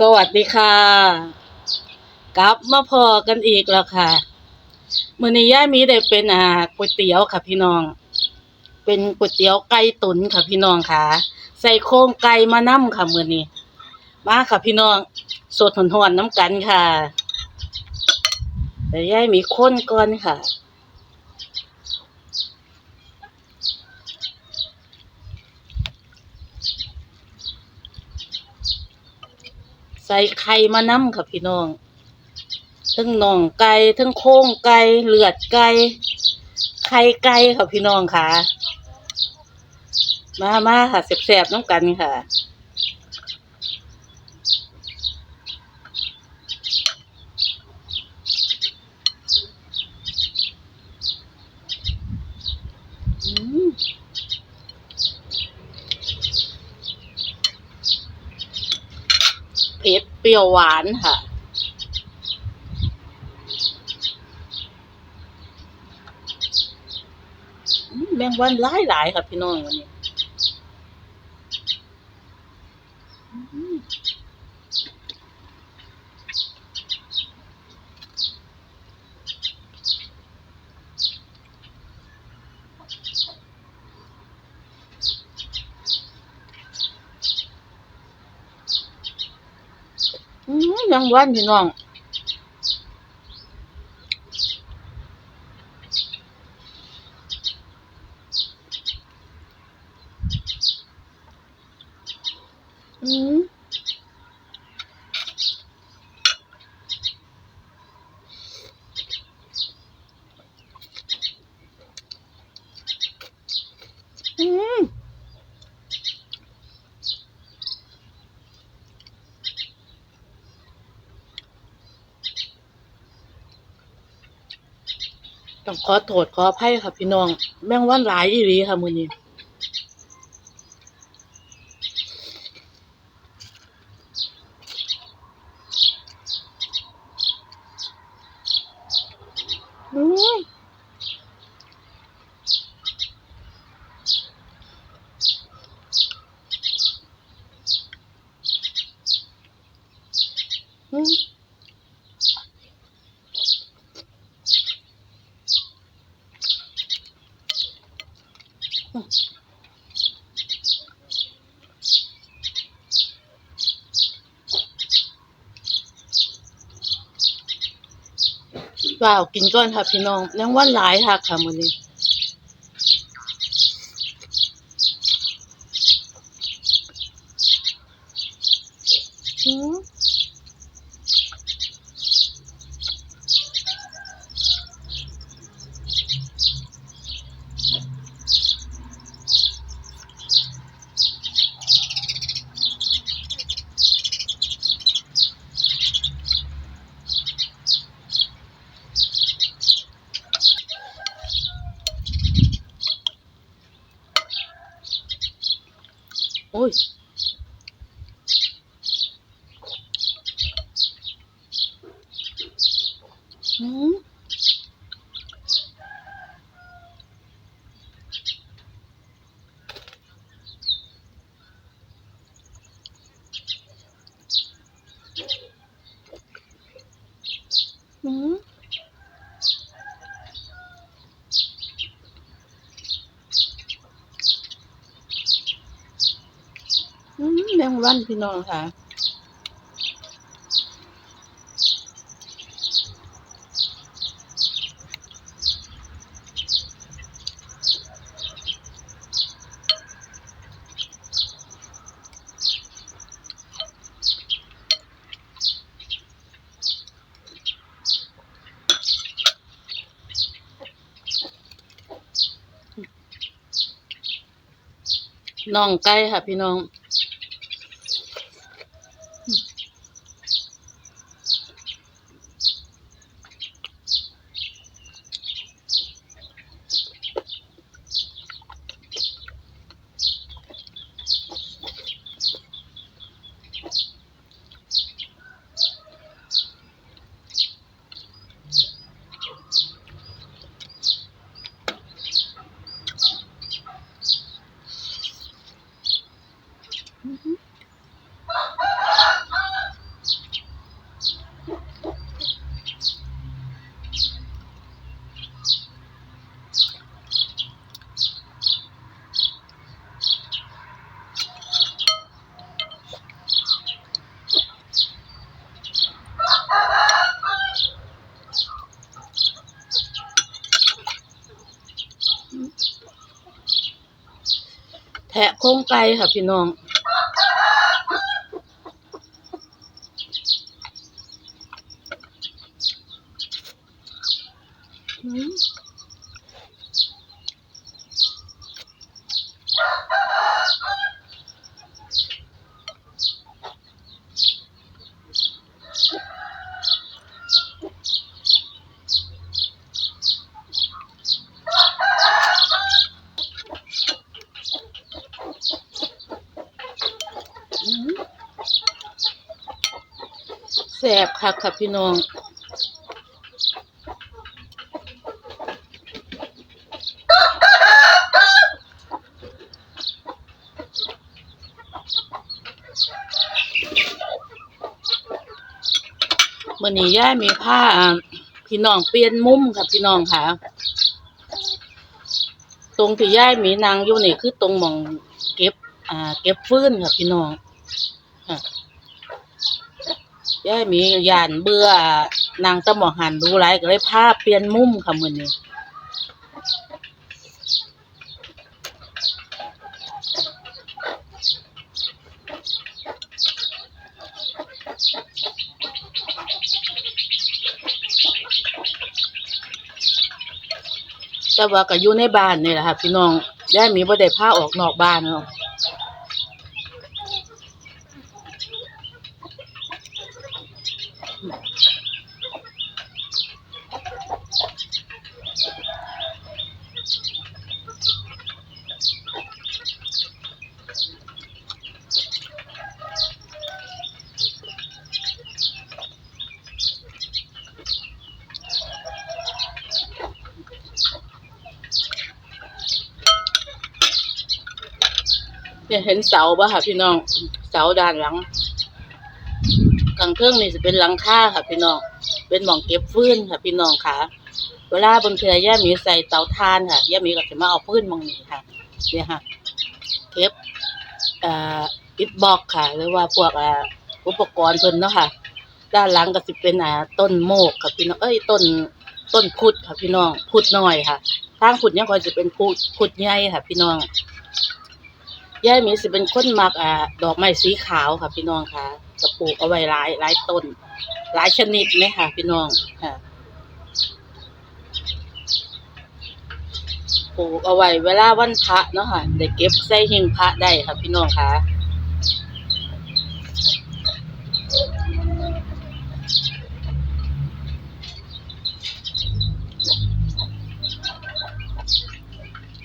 สวัสดีค่ะ กลับมาพอกันอีกแล้วค่ะมื้อนี้ย่ามีได้เป็นอ่าก๋วยเตี๋ยวค่ะพี่น้อง เป็นก๋วยเตี๋ยวไก่ตุ๋นค่ะพี่น้องค่ะ ใส่โครงไก่มานํค่ะมื้อนี้ มาค่ะพี่น้องสดหอนๆน้ำกันค่ะแต่ย่ามีข้นก่อนค่ะ ใส่ไข่มานํค่ะพี่น้องทั้งน่องไก่ทั้งโค้งไก่เลือดไก่ไข่ไก่ค่ะพี่น้องค่ะ มามาค่ะแสบๆน้ำกันค่ะ อืมเผ็ดเปรี้ยวหวานค่ะแมงวันหลายหลายค่ะพี่น้องวันนี้อืม กลางวันพี่น้อง อืมอืมต้อง ขอโทษขออภัยค่ะพี่น้อง แม่งวันหลายอีหลีค่ะมื้อนี้ เปล่ากินก่อนค่ะพี่น้องยังว่าหลายค่ะค่ะมื้อนี้ อืมโอ้ย อืมอืมอืมแมง วันพี่น้องค่ะน่องไก่ค่ะพี่น้อง อ โครงไก่ค่ะพี่น้อง อืมอืม แซ่บคักค่ะพี่น้องมื่อนี้ย่ามีผ้าพี่น้องเปลี่ยนมุมค่ะพี่น้องค่ะ ตรงที่ย่ามีนางอยู่นี่คือตรงหมองเก็บ อ่า เก็บฟื้นค่ะพี่น้องค่ะ ย่ายมียานเบื่อนางตะหมองหันดูไรก็เลยผ้าเปลี่ยนมุมค่ะมือนี้แต่ว่าก็อยู่ในบ้านนี่แหละค่ะพี่น้องย่ายมีบ่ได้พาออกนอกบ้านเนาะ เนี่ยเห็นเสาบ่ค่ะ พี่น้อง เสาด้านหลังกลางเครื่องนี่จะเป็นหลังคาค่ะ พี่น้อง เป็นหม่องเก็บฟืนค่ะ พี่น้องค่ะ เวลาบนเทือย่ามีใส่เตาถ่านค่ะย่ามีก็จะมาเอาฟืนมองนี้ค่ะเนี่ยค่ะเก็บอ่ออิฐบล็อกค่ะ หรือว่าพวกอ่าอุปกรณ์เพิ่นเนาะค่ะ ด้านหลังก็สิเป็นอ่าต้นโมกค่ะพี่น้อง เอ้ยต้นต้นพุดค่ะพี่น้องพุดน้อยค่ะทางพุดยังค่อยจะเป็นพุดพุดใหญ่ค่ะ พี่น้อง ยายหมีสิเป็นคนมักอ่าดอกไม้สีขาวค่ะ พี่น้องค่ะจะปลูกเอาไว้หลายหลายต้น หลายชนิดเลยค่ะ พี่น้องค่ะปลูกเอาไว้เวลาวันพระเนาะค่ะได้เก็บใส่หิ้งพระได้ค่ะพี่น้องค่ะ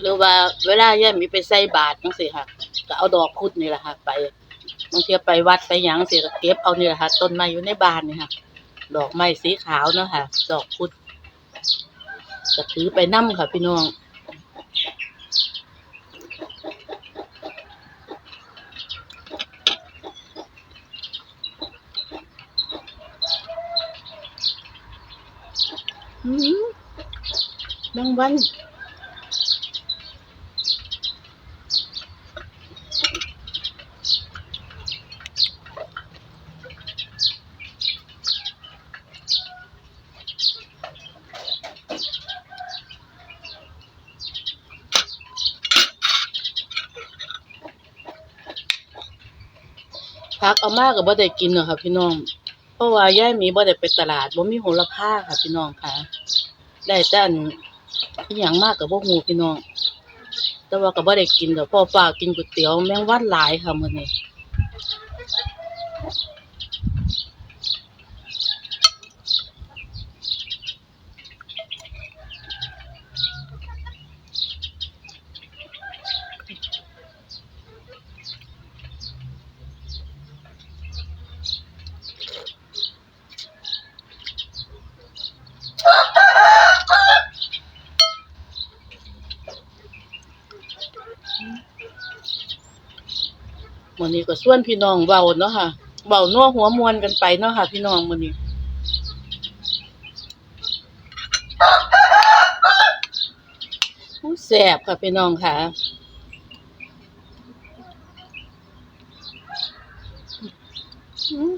หรือว่าเวลาย่ามีไปใส่บาตรจังซี่ค่ะ ก็เอาดอกพุดนี่แหละค่ะ ไปบางทีไปวัดไปหยังเสิก็เก็บเอานี่แหละค่ะ ต้นไม้อยู่ในบ้านนี่ค่ะ ดอกไม้สีขาวเนาะค่ะ ดอกพุดก็ถือไปนํค่ะพี่น้องอืมแมงวัน พักเอามากกับบ่ได้กินเนอะค่ะพี่น้อง เพราะว่าย่ายมีบ่ได้ไปตลาดบ่มีโหระพาค่ะพี่น้องค่ะ ได้แต่อันอีหยังมากกับบ่หูพี่น้อง แต่ว่ากับบ่ได้กินดอกเพราะฟ้ากินก๋วยเตี๋ยวแมงวันหลายค่ะมื้อนี้ วันนี้ก็ส่วนพี่น้องเบาเนาะค่ะเบานัวหัวมวนกันไปเนาะค่ะ พี่น้องมันนี้ผู้แสบค่ะพี่น้องค่ะอืม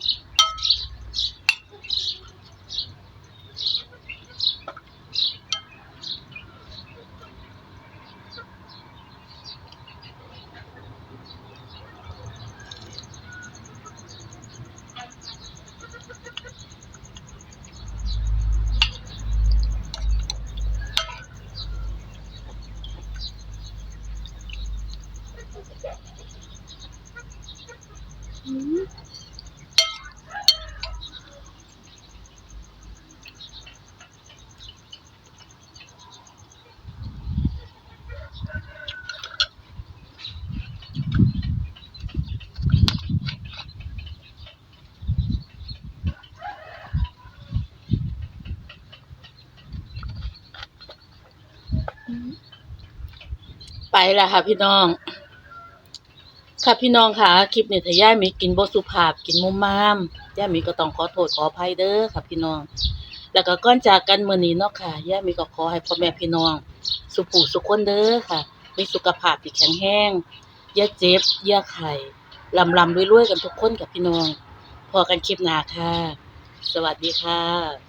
ไปแล้วค่ะพี่น้อง ค่ะพี่น้องค่ะคลิปนี้ถ้าย่ามีกินบสุภาพกินมุมมามย่ามีก็ต้องขอโทษขออภัยเด้อค่ะพี่น้อง แล้วก็ก่อนจากกันมื้อนี้เนาะค่ะย่ามีก็ขอให้พ่อแม่พี่น้อง สุขผู้สุขคนเด้อค่ะ มีสุขภาพที่แข็งแรงอย่าเจ็บอย่าไข้ลำลำรวยๆกันทุกคนกับพี่น้อง พอกันคลิปหน้าค่ะ สวัสดีค่ะ